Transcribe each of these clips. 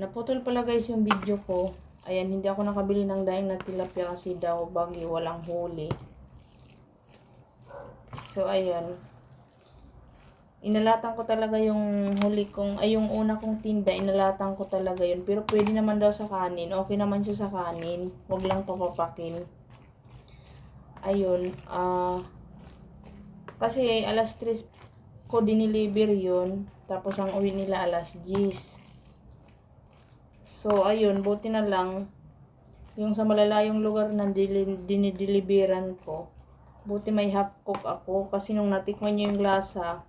Naputol pala guys yung video ko. Ayan, hindi ako nakabili ng daing na tilapia kasi daw bagi walang huli. So, ayan. Inalatan ko talaga yung huli kong, ay yung una kong tinda, inalatan ko talaga yun. Pero pwede naman daw sa kanin. Okay naman siya sa kanin. Huwag lang papapakin. Ayun, ah... kasi alas 3 ko diniliver yun. Tapos ang uwi nila alas 10. So, ayun, buti na lang, yung sa malalayong lugar na dili- dinideliveran ko, buti may half cook ako, kasi nung natikman niya yung lasa,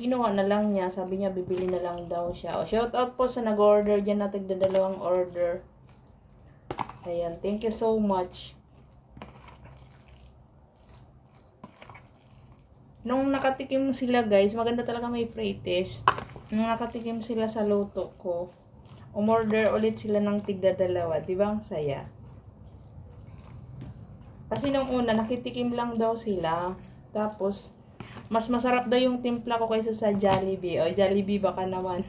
kinuha na lang niya, sabi niya bibili na lang daw siya. O, shout out po sa nag-order dyan na dalawang order. Ayan, thank you so much. Nung nakatikim sila guys, maganda talaga may free test. Nung nakatikim sila sa luto ko, umorder ulit sila ng tigda dalawa. Di ba ang saya? Kasi nung una, nakitikim lang daw sila. Tapos, mas masarap daw yung timpla ko kaysa sa Jollibee. O, Jollibee baka naman.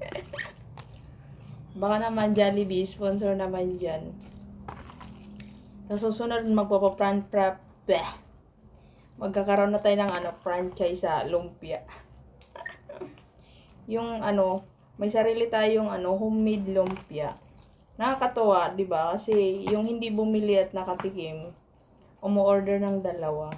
baka naman Jollibee, sponsor naman dyan. Sa susunod, magpapapran prep. Magkakaroon na tayo ng ano, franchise sa lumpia. yung ano, may sarili tayong ano, homemade lumpia. Nakakatuwa, 'di ba? Kasi yung hindi bumili at nakatikim, umu-order ng dalawa.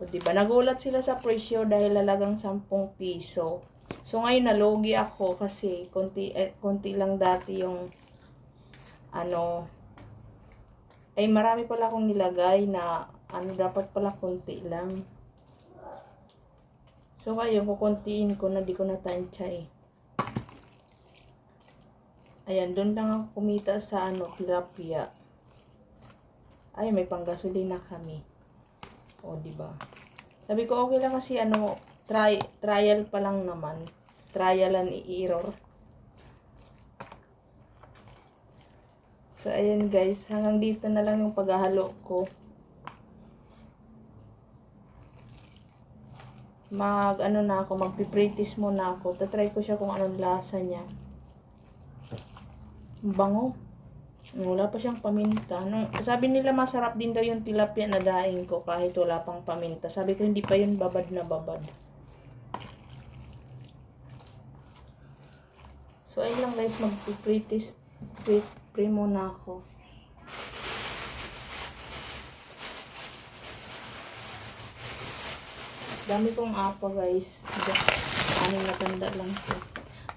O 'di ba? Nagulat sila sa presyo dahil lalagang 10 piso. So ngayon nalugi ako kasi konti eh, konti lang dati yung ano ay marami pala akong nilagay na ano dapat pala konti lang. So ngayon kukuntiin ko na di ko na tansya eh. Ayan, doon lang ako kumita sa ano, tilapia. Ay, may panggasolina kami. O, di ba? Sabi ko, okay lang kasi ano, try, trial pa lang naman. Trial and error. So, ayan guys. Hanggang dito na lang yung paghahalo ko. Mag, ano na ako, magpipritis muna ako. Tatry ko siya kung anong lasa niya. Ang Bango. Wala pa siyang paminta. Nung, sabi nila masarap din daw yung tilapia na daing ko kahit wala pang paminta. Sabi ko hindi pa yun babad na babad. So ayun lang guys, magpipritis pre, muna ako. Dami kong apa guys. Anim na tanda lang to.